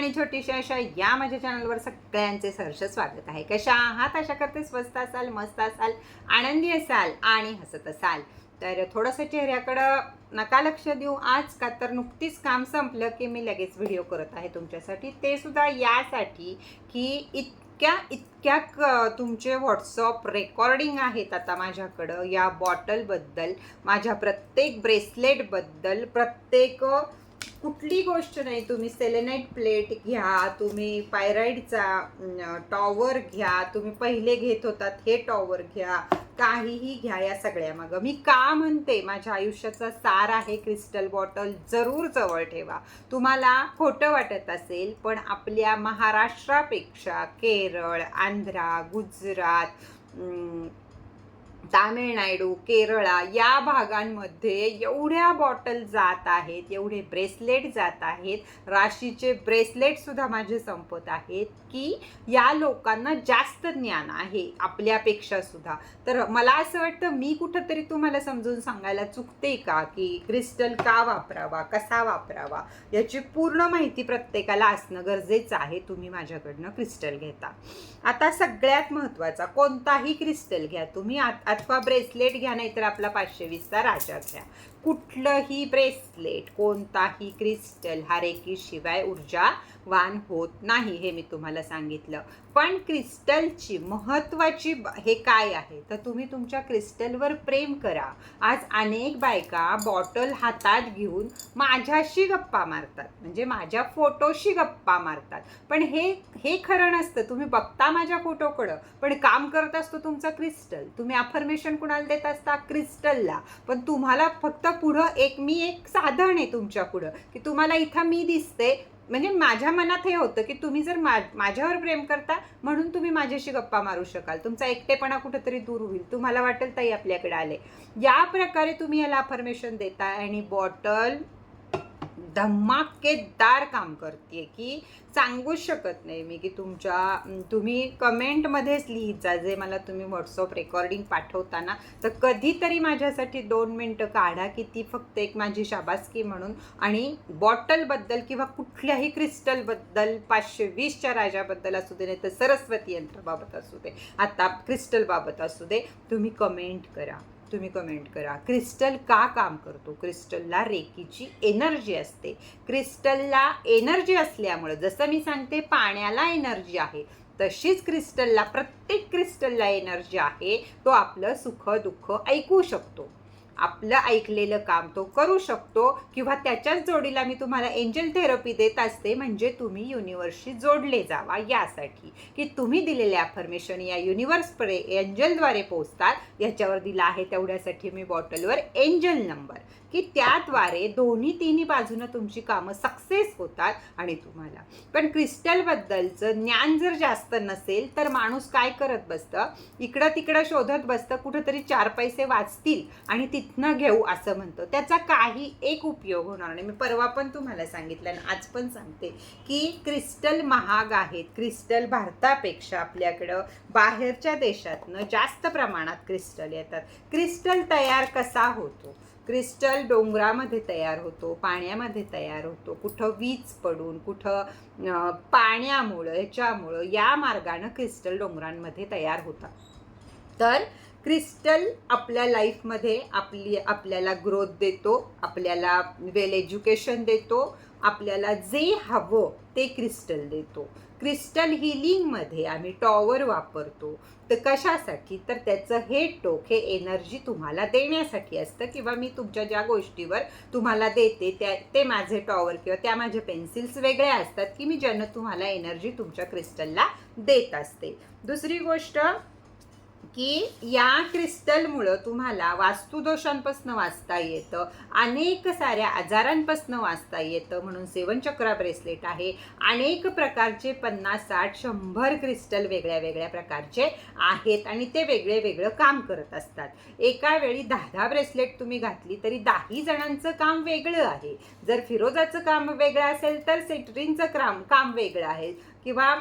आणि छोटीशी अशा या माझ्या चॅनलवर सगळ्यांचे सहर्ष स्वागत आहे. कशा आहात? आशा करते स्वस्त असाल मस्त असाल आनंदी असाल आणि हसत असाल. तर थोडंसं चेहऱ्याकडं नका लक्ष देऊ. आज का तर नुकतीच काम संपलं की मी लगेच व्हिडिओ करत आहे तुमच्यासाठी. ते सुद्धा यासाठी की इतक्या इतक्या क तुमचे व्हॉट्सअप रेकॉर्डिंग आहेत आता माझ्याकडं. या बॉटलबद्दल माझ्या प्रत्येक ब्रेसलेटबद्दल प्रत्येक कुठली गोष्ट नाही. तुम्ही सेलेनाईट प्लेट घ्या तुम्ही पायराईडचा टॉवर घ्या तुम्ही पहिले घेत होतात हे टॉवर घ्या काहीही घ्या या सगळ्या मागं. मी का म्हणते माझ्या आयुष्याचा सार आहे क्रिस्टल बॉटल जरूर जवळ ठेवा. तुम्हाला खोटं वाटत असेल पण आपल्या महाराष्ट्रापेक्षा केरळ आंध्रा गुजरात तामिळनाडू केरळा या भागांमध्ये एवढ्या बॉटल जात आहेत एवढे ब्रेसलेट जात आहेत राशीचे ब्रेसलेटसुद्धा माझे संपत आहेत की या लोकांना जास्त ज्ञान आहे आपल्यापेक्षा सुद्धा. तर मला असं वाटतं मी कुठंतरी तुम्हाला समजून सांगायला चुकते का? की क्रिस्टल का वापरावा? कसा वापरावा? याची पूर्ण माहिती प्रत्येकाला असणं गरजेचं आहे. तुम्ही माझ्याकडनं क्रिस्टल घेता. आता सगळ्यात महत्त्वाचा कोणताही क्रिस्टल घ्या तुम्ही. आत- अथवा ब्रेसलेट घ्या नाहीतर आपला पाचशे वीसचा राजा घ्या. कुठलंही ब्रेसलेट कोणताही क्रिस्टल हा ऊर्जा वान होत नाही हे मी तुम्हाला सांगितलं. पण क्रिस्टलची महत्त्वाची हे काय आहे? तर तुम्ही तुमच्या क्रिस्टलवर प्रेम करा. आज अनेक बायका बॉटल हातात घेऊन माझ्याशी गप्पा मारतात. म्हणजे माझ्या फोटोशी गप्पा मारतात. पण हे हे खरं नसतं. तुम्ही बघता माझ्या फोटोकडं. पण काम करत असतो तुमचा क्रिस्टल. तुम्ही अफर्मेशन कुणाला देत असता? क्रिस्टलला. पण तुम्हाला फक्त पुढं एक मी एक साधन आहे तुमच्या पुढं की तुम्हाला इथं मी दिसते म्हणजे माझ्या मनात हे होतं की तुम्ही जर मा माझ्यावर प्रेम करता म्हणून तुम्ही माझ्याशी गप्पा मारू शकाल. तुमचा एकटेपणा कुठेतरी दूर होईल. तुम्हाला वाटेल ताई आपल्याकडे आले. या प्रकारे तुम्ही याला अफर्मेशन देता आणि बॉटल धमाकेदार काम करते की सांगूच शकत नाही मी की तुमच्या तुम्ही कमेंटमध्येच लिहिचा जे मला तुम्ही व्हॉट्सअप रेकॉर्डिंग पाठवताना तर कधीतरी माझ्यासाठी दोन मिनटं काढा की ती फक्त एक माझी शाबासकी म्हणून आणि बॉटलबद्दल किंवा कुठल्याही क्रिस्टलबद्दल पाचशे वीसच्या राजाबद्दल असू दे नाही तर सरस्वती यंत्राबाबत असू दे आता क्रिस्टलबाबत असू दे तुम्ही कमेंट करा. तुम्ही कमेंट करा. क्रिस्टल का काम करतो? क्रिस्टलला रेकीची एनर्जी असते. क्रिस्टलला एनर्जी असल्यामुळं जसं मी सांगते पाण्याला एनर्जी आहे तशीच क्रिस्टलला प्रत्येक क्रिस्टलला एनर्जी आहे तो आपलं सुख दुःख ऐकू शकतो. आपलं ऐकलेलं काम तो करू शकतो किंवा त्याच्याच जोडीला मी तुम्हाला एंजल थेरपी देत असते म्हणजे तुम्ही युनिवर्सशी जोडले जावा. यासाठी की तुम्ही दिलेले अफर्मेशन या युनिवर्सकडे एंजलद्वारे पोचतात याच्यावर दिला आहे तेवढ्यासाठी मी बॉटलवर एंजल नंबर की त्याद्वारे दोन्ही तिन्ही बाजूनं तुमची कामं सक्सेस होतात आणि तुम्हाला. पण क्रिस्टलबद्दलचं ज्ञान जर जास्त नसेल तर माणूस काय करत बसतं? इकडं तिकडं शोधत बसतं कुठंतरी चार पैसे वाचतील आणि तिथनं घेऊ असं म्हणतो. त्याचा काही एक उपयोग होणार नाही. मी परवा पण तुम्हाला सांगितलं आणि आज पण सांगते की क्रिस्टल महाग आहेत. क्रिस्टल भारतापेक्षा आपल्याकडं बाहेरच्या देशातनं जास्त प्रमाणात क्रिस्टल येतात. क्रिस्टल तयार कसा होतो? क्रिस्टल डोंगरामध्ये तयार होतो पाण्यामध्ये तयार होतो. कुठं वीज पडून कुठं पाण्यामुळं ह्याच्यामुळं या मार्गानं क्रिस्टल डोंगरांमध्ये तयार होतात. तर क्रिस्टल आपल्या लाईफमध्ये आपली आपल्याला ग्रोथ देतो आपल्याला वेल एज्युकेशन देतो आपल्याला जे हवं ते क्रिस्टल देतो. क्रिस्टल हिलिंगमध्ये आम्ही टॉवर वापरतो. तर कशासाठी? तर त्याचं हे टोक हे एनर्जी तुम्हाला देण्यासाठी असतं किंवा मी तुमच्या ज्या गोष्टीवर तुम्हाला देते त्या ते माझे टॉवर किंवा त्या माझ्या पेन्सिल्स वेगळ्या असतात की मी ज्यानं तुम्हाला एनर्जी तुमच्या क्रिस्टलला देत असते. दुसरी गोष्ट की या क्रिस्टलमुळं तुम्हाला वास्तुदोषांपासून वाचता येतं अनेक साऱ्या आजारांपासून वाचता येतं म्हणून सेवनचक्रा ब्रेसलेट आहे. अनेक प्रकारचे पन्नास साठ शंभर क्रिस्टल वेगळ्या वेगळ्या प्रकारचे आहेत आणि ते वेगळे वेगळं काम करत असतात. एका वेळी दहा दहा ब्रेसलेट तुम्ही घातली तरी दहाही जणांचं काम वेगळं आहे. जर फिरोजाचं काम वेगळं असेल तर सेटरीनचं काम काम वेगळं आहे. किंवा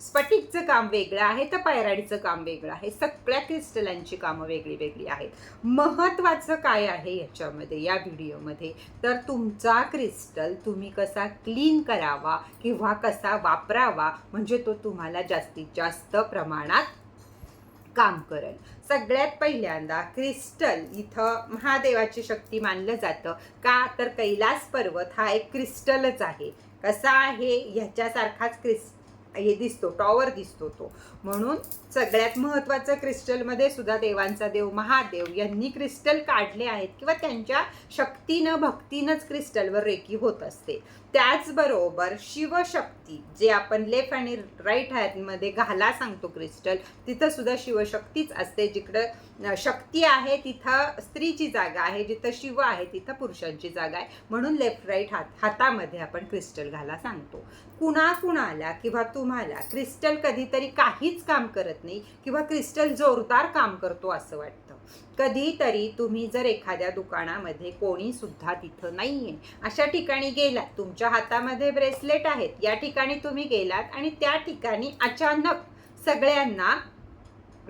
स्फटिकचं काम वेगळं आहे तर पायराडीचं काम वेगळं आहे. सगळ्या क्रिस्टलांची कामं वेगळी वेगळी आहेत. महत्त्वाचं काय आहे याच्यामध्ये या व्हिडिओमध्ये? तर तुमचा क्रिस्टल तुम्ही कसा क्लीन करावा किंवा कसा वापरावा म्हणजे तो तुम्हाला जास्तीत जास्त प्रमाणात काम करेल. सगळ्यात पहिल्यांदा क्रिस्टल इथं महादेवाची शक्ती मानलं जातं. का? तर कैलास पर्वत हा एक क्रिस्टलच आहे. कसा आहे? ह्याच्यासारखाच क्रिस्ट हे दिसतो टॉवर दिसतो तो. म्हणून सगळ्यात महत्त्वाचं क्रिस्टलमध्ये सुद्धा देवांचा देव महादेव यांनी क्रिस्टल काढले आहेत किंवा त्यांच्या शक्तीनं भक्तीनंच क्रिस्टलवर रेकी होत असते. त्याचबरोबर शिवशक्ती जे आपण लेफ्ट आणि राईट हॅन्डमध्ये घाला सांगतो क्रिस्टल तिथं सुद्धा शिवशक्तीच असते. जिकडं शक्ती आहे तिथं स्त्रीची जागा आहे. जिथं शिव आहे तिथं पुरुषांची जागा आहे. म्हणून लेफ्ट राईट हात हातामध्ये आपण क्रिस्टल घाला सांगतो. कुणाकुणाला किंवा तुम्हाला क्रिस्टल कधीतरी काहीच काम करत नाही किंवा क्रिस्टल जोरदार काम करतो असं वाटतं. कधीतरी तुम्ही जर एखाद्या दुकानामध्ये कोणी सुद्धा नाही नाहीये अशा ठिकाणी गेलात तुमच्या हातामध्ये ब्रेसलेट आहेत. या ठिकाणी तुम्ही गेलात आणि त्या ठिकाणी अचानक सगळ्यांना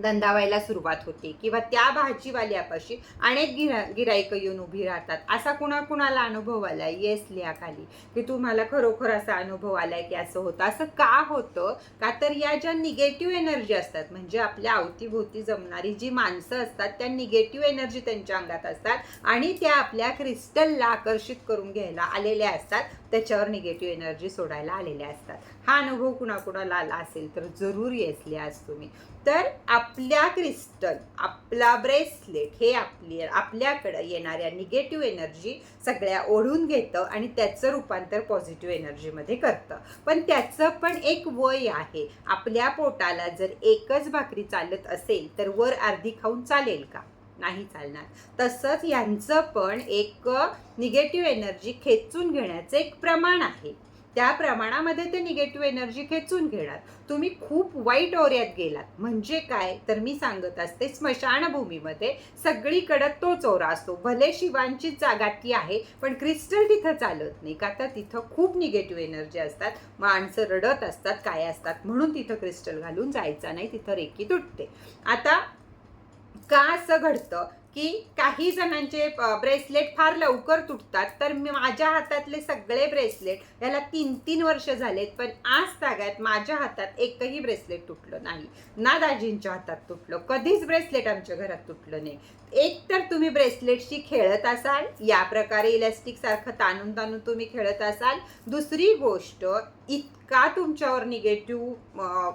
धंदावायला सुरुवात होते किंवा त्या भाजीवाल्यापाशी अनेक गिरा गिराईक येऊन उभी राहतात. असा कुणा कुणाला अनुभव आलाय येस लिहाखाली की तुम्हाला खरोखर असा अनुभव आलाय की असं होतं? असं का होतं? का तर या ज्या निगेटिव्ह एनर्जी असतात म्हणजे आपल्या अवतीभोवती जमणारी जी माणसं असतात त्या निगेटिव्ह एनर्जी त्यांच्या अंगात असतात आणि त्या आपल्या क्रिस्टलला आकर्षित करून घ्यायला आलेल्या असतात. त्याच्यावर निगेटिव्ह एनर्जी सोडायला आलेल्या असतात. हा अनुभव कुणाकुणाला आला असेल तर जरूर येस लिहाच तुम्ही. तर आपल्या क्रिस्टल आपला ब्रेसलेट हे आपली आपल्याकडं येणाऱ्या निगेटिव्ह एनर्जी सगळ्या ओढून घेतं आणि त्याचं रूपांतर पॉझिटिव्ह एनर्जीमध्ये करतं. पण त्याचं पण एक वय आहे. आपल्या पोटाला जर एकच भाकरी चालत असेल तर वर अर्धी खाऊन चालेल का? नाही चालणार. तसंच यांचं पण एक निगेटिव्ह एनर्जी खेचून घेण्याचं एक प्रमाण आहे. त्या प्रमाणामध्ये ते निगेटिव्ह एनर्जी खेचून घेणार. तुम्ही खूप वाईट ओऱ्यात गेलात. म्हणजे काय? तर मी सांगत असते स्मशानभूमीमध्ये सगळीकडं तोच ओरा असतो. भले शिवांची जागा ती आहे पण क्रिस्टल तिथं चालत नाही का? तर तिथं खूप निगेटिव्ह एनर्जी असतात. माणसं रडत असतात काय असतात? म्हणून तिथं क्रिस्टल घालून जायचं नाही तिथं रेकी तुटते. आता का असं घडतं? की काही जणांचे ब्रेसलेट फार लवकर तुटतात. तर माझ्या हातातले सगळे ब्रेसलेट याला तीन तीन वर्ष झालेत पण आज तागात माझ्या हातात एकही ब्रेसलेट तुटलं नाही. ना दाजींच्या हातात तुटलं कधीच ब्रेसलेट आमच्या घरात तुटलं नाही. एक तर तुम्ही ब्रेसलेटशी खेळत असाल या प्रकारे इलॅस्टिकसारखं ताणून ताणून तुम्ही खेळत असाल. दुसरी गोष्ट इतका तुमच्यावर निगेटिव्ह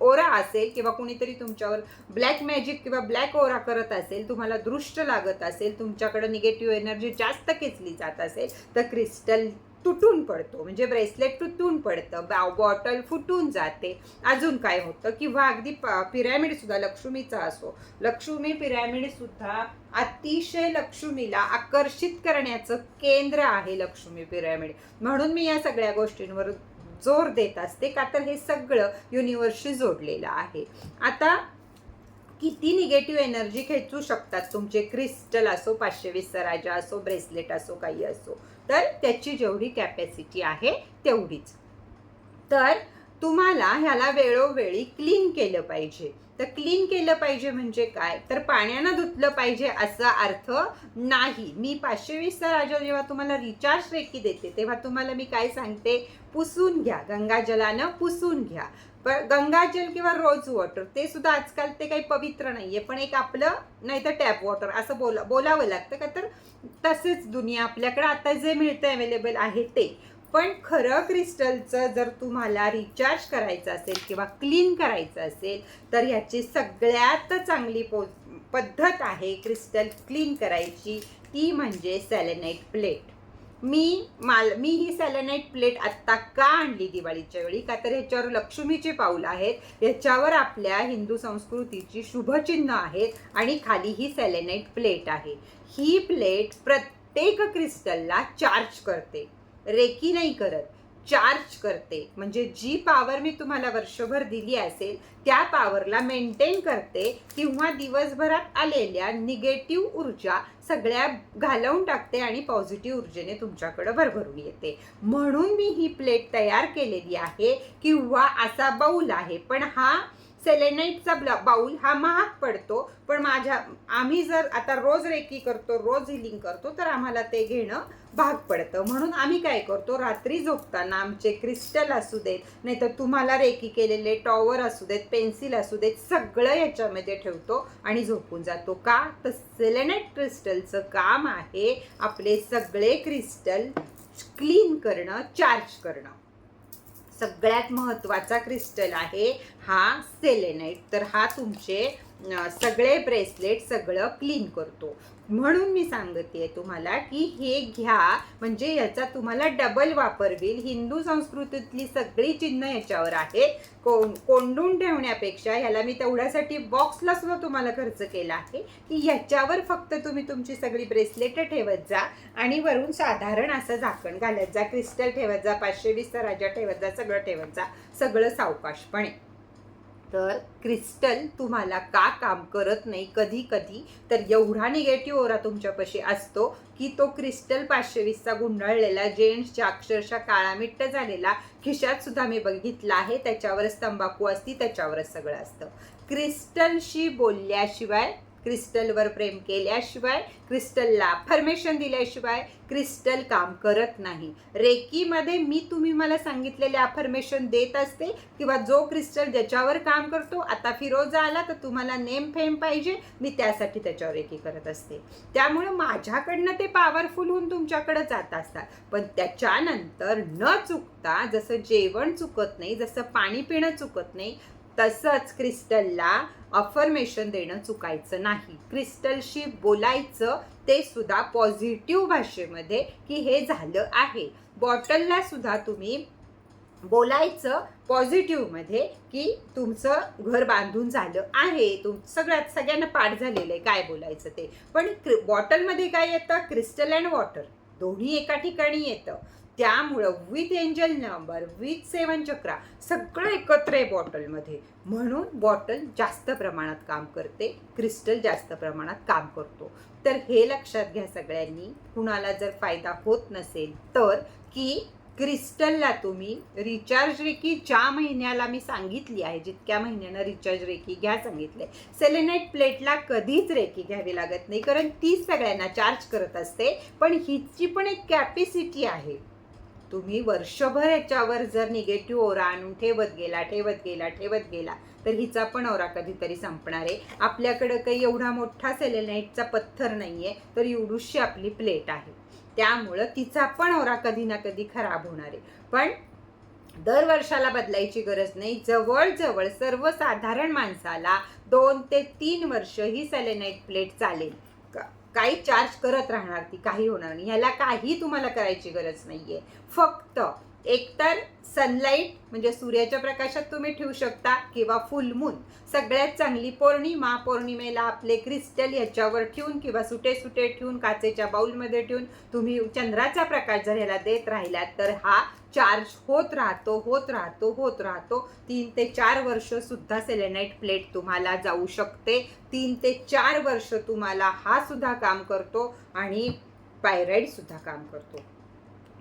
ओरा असेल किंवा कुणीतरी तुमच्यावर ब्लॅक मॅजिक किंवा ब्लॅक ओरा करत असेल तुम्हाला दृष्ट लागत असेल तुमच्याकडे निगेटिव्ह एनर्जी जास्त खेचली जात असेल तर क्रिस्टल तुटून पडतो. म्हणजे ब्रेसलेट तुटून पडतं बा बॉटल फुटून जाते. अजून काय होतं? किंवा अगदी प पिरॅमिडसुद्धा लक्ष्मीचा असो. लक्ष्मी पिरॅमिडसुद्धा अतिशय लक्ष्मीला आकर्षित करण्याचं केंद्र आहे लक्ष्मी पिरॅमिड म्हणून मी या सगळ्या गोष्टींवर जोर देत असते का तर हे सगळं युनिवर्सशी जोडलेलं आहे. आता किती निगेटिव्ह एनर्जी खेचू शकतात तुमचे क्रिस्टल असो पाचशे वीस सराजा असो ब्रेसलेट असो काही असो तर त्याची जेवढी कॅपॅसिटी आहे तेवढीच. तर तुम्हाला ह्याला वेळोवेळी क्लीन केलं पाहिजे. तर क्लीन केलं पाहिजे म्हणजे काय? तर पाण्यानं धुतलं पाहिजे असा अर्थ नाही. मी पाचशे वीसचा राजा जेव्हा तुम्हाला रिचार्ज रेकी देते तेव्हा तुम्हाला मी काय सांगते? पुसून घ्या. गंगाजलानं पुसून घ्या. पण गंगाजल किंवा रोज वॉटर ते सुद्धा आजकाल ते काही पवित्र नाही आहे पण एक आपलं नाही तर टॅप वॉटर असं बोला बोलावं लागतं. का तर तसेच दुनिया आपल्याकडे आता जे मिळतं अवेलेबल आहे ते. पण खरं क्रिस्टलचं जर तुम्हाला रिचार्ज करायचं असेल किंवा क्लीन करायचं असेल तर ह्याची सगळ्यात चांगली पो पद्धत आहे क्रिस्टल क्लीन करायची. ती म्हणजे सॅलेनाईट प्लेट मी माल मी ही सॅलेनाईट प्लेट आत्ता का आणली दिवाळीच्या वेळी? का तर ह्याच्यावर लक्ष्मीचे पाऊल आहेत ह्याच्यावर आपल्या हिंदू संस्कृतीची शुभचिन्ह आहेत आणि खाली ही सॅलेनाईट प्लेट आहे. ही प्लेट प्रत्येक क्रिस्टलला चार्ज करते. रेकी नाही करत चार्ज करते. म्हणजे जी पॉवर मी तुम्हाला वर्षभर दिली असेल त्या पॉवरला मेंटेन करते किंवा दिवसभरात आलेल्या निगेटिव्ह ऊर्जा सगळ्या घालवून टाकते आणि पॉझिटिव्ह ऊर्जेने तुमच्याकडे भरभरून येते. म्हणून मी ही प्लेट तयार केलेली आहे किंवा असा बाऊल आहे. पण हा सेलेनाईटचा ब्ला बाऊल हा महाग पडतो पण माझ्या आम्ही जर आता रोज रेकी करतो रोज हिलिंग करतो तर आम्हाला ते घेणं भाग पडतं. म्हणून आम्ही काय करतो रात्री झोपताना आमचे क्रिस्टल असू देत नाहीतर तुम्हाला रेकी केलेले टॉवर असू देत पेन्सिल असू देत सगळं याच्यामध्ये ठेवतो आणि झोपून जातो. का? तर सेलेनाईट क्रिस्टलचं काम आहे आपले सगळे क्रिस्टल क्लीन करणं चार्ज करणं. सगळ्यात महत्त्वाचा क्रिस्टल आहे हा सेलेनाईट तर हा तुमचे सगळे ब्रेसलेट सगळं क्लीन करतो. म्हणून मी सांगते तुम्हाला की हे घ्या म्हणजे याचा तुम्हाला डबल वापर होईल. हिंदू संस्कृतीतली सगळी चिन्ह याच्यावर आहेत. कोण कोंडून ठेवण्यापेक्षा ह्याला मी तेवढ्यासाठी बॉक्सला सुद्धा तुम्हाला खर्च केला आहे. की याच्यावर फक्त तुम्ही तुमची सगळी ब्रेसलेट ठेवत जा आणि वरून साधारण असं झाकण घालत जा क्रिस्टल ठेवत जा पाचशे वीसचा राजा ठेवत जा सगळं ठेवत जा. सगळं सावकाशपणे. तर क्रिस्टल तुम्हाला का काम करत नाही कधी कधी? तर एवढा निगेटिव्ह ओरा तुमच्यापाशी असतो की तो क्रिस्टल पाचशे वीसचा गुंडाळलेला जेंट्सच्या अक्षरशः काळामिट्ट झालेला खिशात सुद्धा मी बघितला आहे त्याच्यावरच तंबाखू असती त्याच्यावरच सगळं असतं. क्रिस्टलशी बोलल्याशिवाय क्रिस्टलवर प्रेम केल्याशिवाय क्रिस्टलला फर्मेशन दिल्याशिवाय क्रिस्टल काम करत नाही. रेकीमध्ये मी तुम्ही मला सांगितलेले अफर्मेशन देत असते किंवा जो क्रिस्टल ज्याच्यावर काम करतो आता फिरोजा आला तर तुम्हाला नेम फेम पाहिजे मी त्यासाठी त्याच्यावर रेकी करत असते. त्यामुळे माझ्याकडनं ते पॉवरफुल होऊन तुमच्याकडे जात असतात. पण त्याच्यानंतर न चुकता जसं जेवण चुकत नाही जसं पाणी पिणं चुकत नाही तसंच क्रिस्टलला अफर्मेशन देणं चुकायचं नाही. क्रिस्टलशी बोलायचं ते सुद्धा पॉझिटिव्ह भाषेमध्ये की हे झालं आहे. बॉटलला सुद्धा तुम्ही बोलायचं पॉझिटिव्हमध्ये की तुमचं घर बांधून झालं आहे. तुम सगळ्यात सगळ्यांना पाठ झालेलं आहे काय बोलायचं ते. पण क्रि बॉटलमध्ये काय येतं? क्रिस्टल अँड वॉटर दोन्ही एका ठिकाणी येतं. त्यामुळं with angel number with seven chakra सगळं एकत्र आहे बॉटलमध्ये म्हणून बॉटल जास्त प्रमाणात काम करते क्रिस्टल जास्त प्रमाणात काम करतो. तर हे लक्षात घ्या सगळ्यांनी. कुणाला जर फायदा होत नसेल तर की क्रिस्टलला तुम्ही रिचार्ज रेकी ज्या महिन्याला मी सांगितली आहे जितक्या महिन्यानं रिचार्ज रेकी घ्या सांगितले सेलेनाईट प्लेटला कधीच रेकी घ्यावी लागत नाही. कारण ती सगळ्यांना चार्ज करत असते. पण हिची पण एक कॅपॅसिटी आहे. तुम्ही वर्षभर याच्यावर जर निगेटिव्ह ओरा आणून ठेवत गेला ठेवत गेला ठेवत गेला तर हिचा पण ओरा कधीतरी संपणार आहे. आपल्याकडं काही एवढा मोठा सेलेनाईटचा पत्थर नाही आहे तर एवढीशी आपली प्लेट आहे. त्यामुळं तिचा पण ओरा कधी ना कधी खराब होणार आहे. पण दर वर्षाला बदलायची गरज नाही. जवळजवळ सर्वसाधारण माणसाला दोन ते तीन वर्ष ही सेलेनाईट प्लेट चालेल. काही चार्ज करत राहणार ती काही होणार नाही. ह्याला काही तुम्हाला करायची गरज नाही आहे फक्त एकतर सनलाईट म्हणजे सूर्याच्या प्रकाशात तुम्ही ठेवू शकता किंवा फुलमून सगळ्यात चांगली पौर्णिमा पौर्णिमेला आपले क्रिस्टल याच्यावर ठेवून किंवा सुटे सुटे ठेवून काचेच्या बाउलमध्ये ठेवून तुम्ही चंद्राचा प्रकाश जर ह्याला देत राहिलात तर हा चार्ज होत राहतो होत राहतो होत राहतो. तीन ते चार वर्ष सुद्धा सेलेनाईट प्लेट तुम्हाला जाऊ शकते. तीन ते चार वर्ष तुम्हाला हा सुद्धा काम करतो आणि पायराईड सुद्धा काम करतो.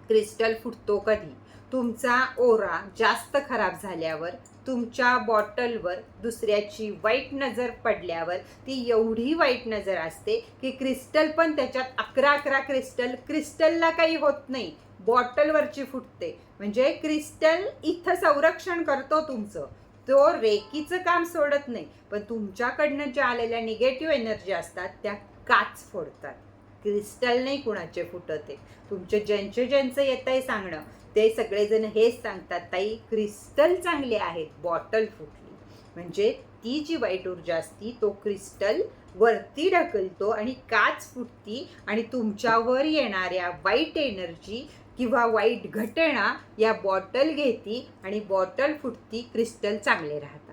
क्रिस्टल फुटतो कधी? तुमचा ओरा जास्त खराब झाल्यावर तुमच्या बॉटलवर दुसऱ्याची वाईट नजर पडल्यावर ती एवढी वाईट नजर असते की क्रिस्टल पण त्याच्यात अकरा अकरा क्रिस्टल क्रिस्टलला काही होत नाही. बॉटलवरची फुटते. म्हणजे क्रिस्टल इथं संरक्षण करतो तुमचं. तो रेकीचं काम सोडत नाही. पण तुमच्याकडनं ज्या आलेल्या निगेटिव्ह एनर्जी असतात त्या काच फोडतात. क्रिस्टल नाही कुणाचे फुटत आहे तुमचे ज्यांचे ज्यांचं येतं आहे सांगणं ते सगळेजण हेच सांगतात ताई क्रिस्टल चांगले आहेत बॉटल फुटली. म्हणजे ती जी वाईट ऊर्जा असती तो क्रिस्टल वरती ढकलतो आणि काच फुटती आणि तुमच्यावर येणाऱ्या वाईट एनर्जी किंवा वाईट घटना या बॉटल घेती आणि बॉटल फुटती क्रिस्टल चांगले राहतात.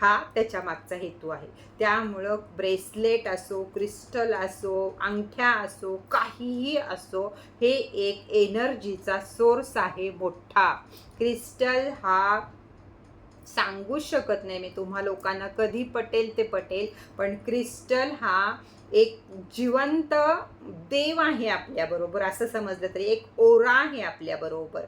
हा त्याच्या मागचा हेतू आहे. त्यामुळं ब्रेसलेट असो क्रिस्टल असो अंगठ्या असो काहीही असो हे एक एनर्जीचा सोर्स आहे मोठा. क्रिस्टल हा सांगूच शकत नाही मी तुम्हा लोकांना. कधी पटेल ते पटेल पण क्रिस्टल हा एक जिवंत देव आहे आपल्याबरोबर असं समजलं तरी. एक ओरा आहे आपल्याबरोबर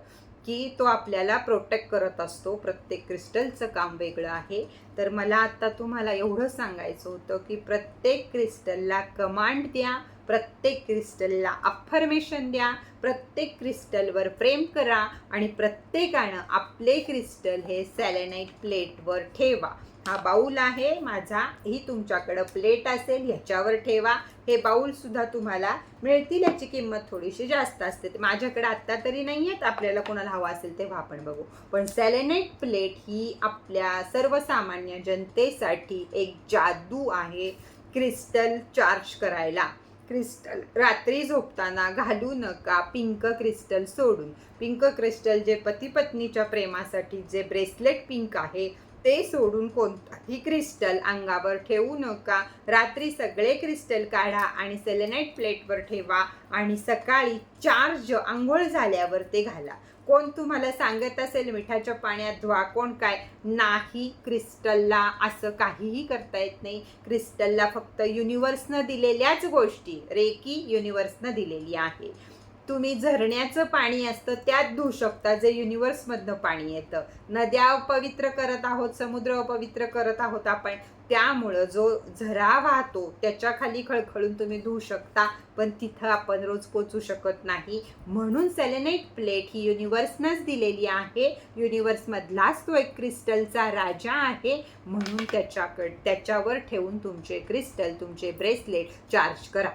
की तो आपल्याला प्रोटेक्ट करत असतो. प्रत्येक क्रिस्टलचं काम वेगळं आहे. तर मला आत्ता तुम्हाला एवढं सांगायचं होतं की प्रत्येक क्रिस्टलला कमांड द्या प्रत्येक क्रिस्टलला अफर्मेशन द्या प्रत्येक क्रिस्टलवर प्रेम करा आणि प्रत्येकानं आपले क्रिस्टल हे सॅलेनाईट प्लेटवर ठेवा. हा बाऊल आहे माझा ही तुमच्याकडं प्लेट असेल ह्याच्यावर ठेवा. हे बाऊलसुद्धा तुम्हाला मिळतील याची किंमत थोडीशी जास्त असते. ते माझ्याकडे आत्ता तरी नाही आहेत आपल्याला कोणाला हवा असेल तेव्हा आपण बघू. पण सॅलेनाईट प्लेट ही आपल्या सर्वसामान्य जनतेसाठी एक जादू आहे क्रिस्टल चार्ज करायला. क्रिस्टल. रात्री झोपताना घालू नका पिंक क्रिस्टल सोडून. पिंक क्रिस्टल जे पती पत्नीच्या प्रेमासाठी जे ब्रेसलेट पिंक आहे ते सोडून कोणताही क्रिस्टल अंगावर ठेवू नका. रात्री सगळे क्रिस्टल काढा आणि सेलेनाईट प्लेटवर ठेवा आणि सकाळी चार्ज आंघोळ झाल्यावर ते घाला. कोण तुम्हाला सांगत असेल मिठाच्या पाण्यात धुवा कोण काय? नाही क्रिस्टलला असं काहीही करता येत नाही. क्रिस्टलला फक्त युनिवर्सनं दिलेल्याच गोष्टी रेकी युनिवर्सनं दिलेली आहे. तुम्ही झरण्याचं पाणी असतं त्यात धुवू शकता जे युनिवर्समधनं पाणी येतं. नद्या अपवित्र करत आहोत समुद्र अपवित्र करत आहोत आपण त्यामुळं जो झरा वाहतो त्याच्याखाली खळखळून तुम्ही धुवू शकता पण तिथं आपण रोज पोचू शकत नाही. म्हणून सेलेनाईट प्लेट ही युनिवर्सनंच दिलेली आहे. युनिवर्समधलाच तो एक क्रिस्टलचा राजा आहे. म्हणून त्याच्याकड त्याच्यावर ठेवून तुमचे क्रिस्टल तुमचे ब्रेसलेट चार्ज करा.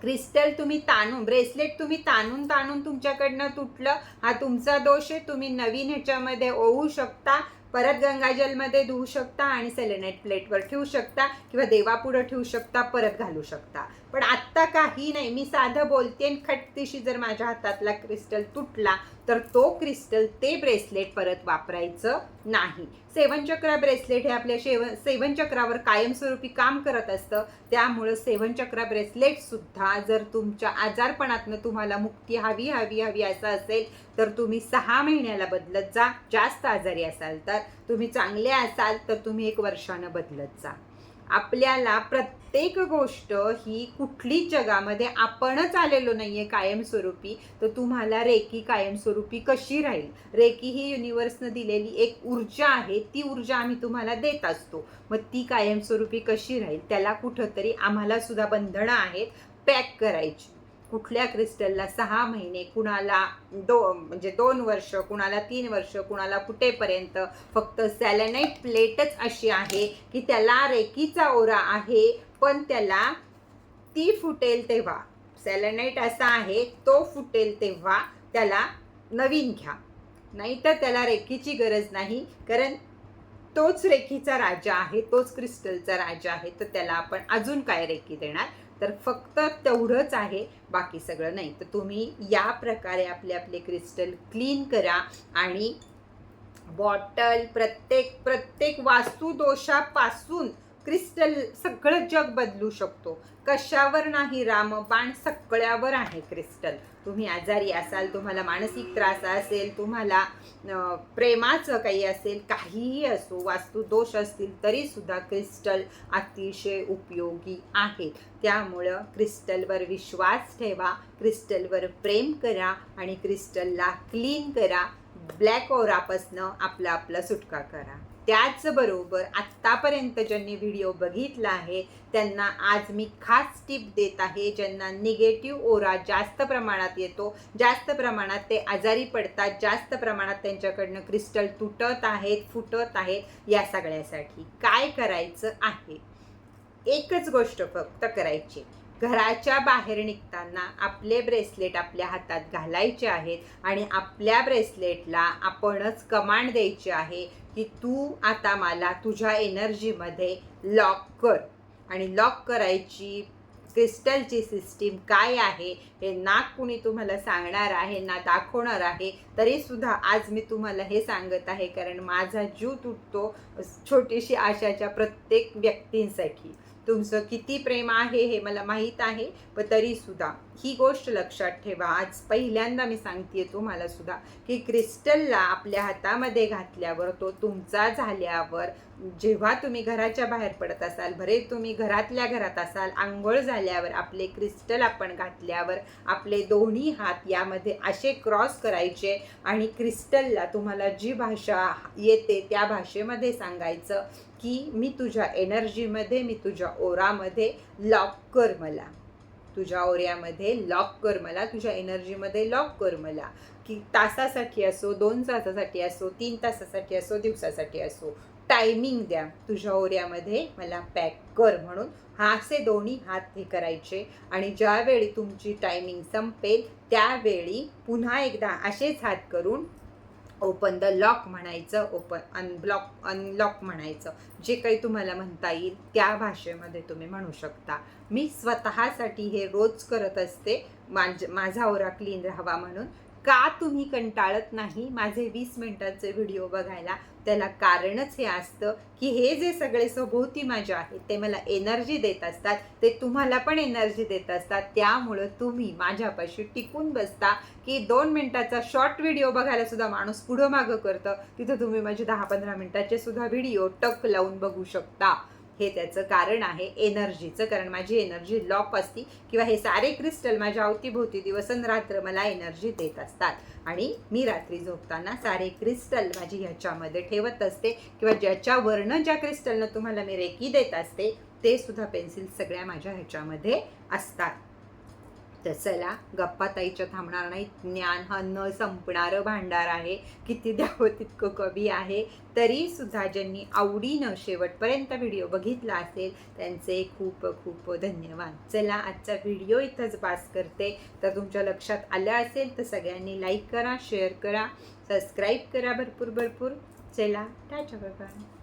क्रिस्टल तुम्ही ताणून ब्रेसलेट तुम्ही ताणून ताणून तुमच्याकडनं तुटलं हा तुमचा दोष आहे. तुम्ही नवीन ह्याच्यामध्ये ओवू शकता परत गंगाजलमध्ये धुवू शकता आणि सेलेनाईट प्लेटवर ठेवू शकता किंवा देवापुढं ठेवू शकता परत घालू शकता. पण आत्ता काही नाही. मी साधं बोलते आणि खटतीशी जर माझ्या हातातला क्रिस्टल तुटला तर तो क्रिस्टल ते ब्रेसलेट परत वापरायचं नाही. सेवन चक्र ब्रेसलेट हे आपल्या शेव सेवन चक्रावर कायमस्वरूपी काम करत असतं. त्यामुळं सेवन चक्र ब्रेसलेटसुद्धा जर तुमच्या आजारपणातनं तुम्हाला मुक्ती हवी हवी हवी असं असेल तर तुम्ही सहा महिन्याला बदलत जा. जास्त आजारी असाल तर. तुम्ही चांगले असाल तर तुम्ही एक वर्षानं बदलत जा. आपल्याला प्रत्येक गोष्ट ही कुठलीच जगामध्ये आपणच आलेलो नाही आहे कायमस्वरूपी. तर तुम्हाला रेकी कायमस्वरूपी कशी राहील? रेकी ही युनिवर्सनं दिलेली एक ऊर्जा आहे ती ऊर्जा आम्ही तुम्हाला देत असतो. मग ती कायमस्वरूपी कशी राहील? त्याला कुठंतरी आम्हाला सुद्धा बंधनं आहेत पॅक करायची. कुठल्या क्रिस्टलला सहा महिने कुणाला दो म्हणजे दोन वर्ष कुणाला तीन वर्ष कुणाला कुठेपर्यंत? फक्त सॅलेनाईट प्लेटच अशी आहे की त्याला रेकीचा ओरा आहे पण त्याला ती फुटेल तेव्हा. सॅलेनाईट असा आहे तो फुटेल तेव्हा त्याला नवीन घ्या. नाहीतर त्याला रेकीची गरज नाही कारण तोच रेखीचा राजा आहे तोच क्रिस्टलचा राजा आहे तर त्याला आपण अजून काय रेकी देणार? तर फक्त तेवढंच आहे बाकी सगळं नाही. तर तुम्ही या प्रकारे आपले आपले क्रिस्टल क्लीन करा आणि बॉटल प्रत्येक प्रत्येक वास्तुदोषापासून क्रिस्टल सगळं जग बदलू शकतो. कशावर नाही रामबाण सगळ्यावर आहे क्रिस्टल. तुम्ही आजारी असाल तुम्हाला मानसिक त्रास असेल तुम्हाला प्रेमाचं काही असेल काहीही असो वास्तुदोष असतील तरी सुद्धा क्रिस्टल अतिशय उपयोगी आहे. त्यामुळं क्रिस्टलवर विश्वास ठेवा क्रिस्टलवर प्रेम करा आणि क्रिस्टलला क्लीन करा. ब्लॅक ओरापासनं आपला आपला सुटका करा. त्याचबरोबर आत्तापर्यंत ज्यांनी व्हिडिओ बघितला आहे त्यांना आज मी खास टिप देत आहे ज्यांना निगेटिव्ह ओरा जास्त प्रमाणात येतो जास्त प्रमाणात ते आजारी पडतात जास्त प्रमाणात त्यांच्याकडनं क्रिस्टल तुटत आहेत फुटत आहेत या सगळ्यासाठी काय करायचं आहे? एकच गोष्ट फक्त करायची घराच्या बाहेर निघताना आपले ब्रेसलेट आपल्या हातात घालायचे आहेत आणि आपल्या ब्रेसलेटला आपणच कमांड द्यायची आहे की तू आता मला तुझ्या एनर्जीमध्ये लॉक कर. आणि लॉक करायची क्रिस्टलची सिस्टीम काय आहे हे ना कुणी तुम्हाला सांगणार आहे ना दाखवणार आहे तरीसुद्धा आज मी तुम्हाला हे सांगत आहे कारण माझा जीव तुटतो छोटीशी आशाच्या प्रत्येक व्यक्तींसाठी. तुमचं किती प्रेम आहे हे मला माहीत आहे पण तरीसुद्धा. ही गोष्ट लक्षात ठेवा. आज पहिल्यांदा मी सांगते तुम्हाला सुद्धा की क्रिस्टलला आपल्या हातामध्ये घातल्यावर तो तुमचा झाल्यावर जेव्हा तुम्ही घराच्या बाहेर पडत असाल भरे तुम्ही घरातल्या घरात असाल आंघोळ झाल्यावर आपले क्रिस्टल आपण घातल्यावर आपले दोन्ही हात यामध्ये असे क्रॉस करायचे आणि क्रिस्टलला तुम्हाला जी भाषा येते त्या भाषेमध्ये सांगायचं की मी तुझ्या एनर्जीमध्ये मी तुझ्या ओरामध्ये लॉक कर मला. तुझ्या ओऱ्यामध्ये लॉक कर मला तुझ्या एनर्जीमध्ये लॉक कर मला. की तासासाठी असो दोन तासासाठी असो तीन तासासाठी असो दिवसासाठी असो टायमिंग द्या. तुझ्या ओऱ्यामध्ये मला पॅक कर म्हणून. हा असे दोन्ही हात हे करायचे. आणि ज्यावेळी तुमची टायमिंग संपेल त्यावेळी पुन्हा एकदा असेच हात करून ओपन द लॉक म्हणायचं ओपन अनब्लॉक अनलॉक म्हणायचं. जे काही तुम्हाला म्हणता येईल त्या भाषेमध्ये तुम्ही म्हणू शकता. मी स्वतःसाठी हे रोज करत असते माझ माझा ओरा क्लीन राहावा म्हणून. का तुम्ही कंटाळत नाही माझे वीस मिनटाचे व्हिडिओ बघायला? त्याला कारणच हे असतं की हे जे सगळे सभोवती माझ्या आहेत ते मला एनर्जी देत असतात ते तुम्हाला पण एनर्जी देत असतात. त्यामुळं तुम्ही माझ्यापाशी टिकून बसता की दोन मिनटाचा शॉर्ट व्हिडिओ बघायला सुद्धा माणूस पुढं मागं करतं. तिथं तुम्ही माझे दहा पंधरा मिनटाचे सुद्धा व्हिडिओ टक लावून बघू शकता. हे त्याचं कारण आहे एनर्जीचं. कारण माझी एनर्जी लॉक असती किंवा हे सारे क्रिस्टल माझ्या अवतीभोवती दिवसनरात्र रात्र मला एनर्जी देत असतात. आणि मी रात्री झोपताना सारे क्रिस्टल माझी ह्याच्यामध्ये ठेवत असते किंवा ज्याच्यावरनं ज्या क्रिस्टलनं तुम्हाला मी रेकी देत असते ते सुद्धा पेन्सिल सगळ्या माझ्या ह्याच्यामध्ये असतात. तर चला गप्पा ताईच्या थांबणार नाही. ज्ञान हा न संपणारं भांडार आहे. किती द्यावं तितकं कमी आहे. तरी सुद्धा ज्यांनी आवडीनं शेवटपर्यंत व्हिडिओ बघितला असेल त्यांचे खूप खूप धन्यवाद. चला आजचा व्हिडिओ इथंच पास करते. तर तुमच्या लक्षात आलं असेल तर सगळ्यांनी लाईक करा शेअर करा सबस्क्राईब करा भरपूर भरपूर. चला टाटा बाय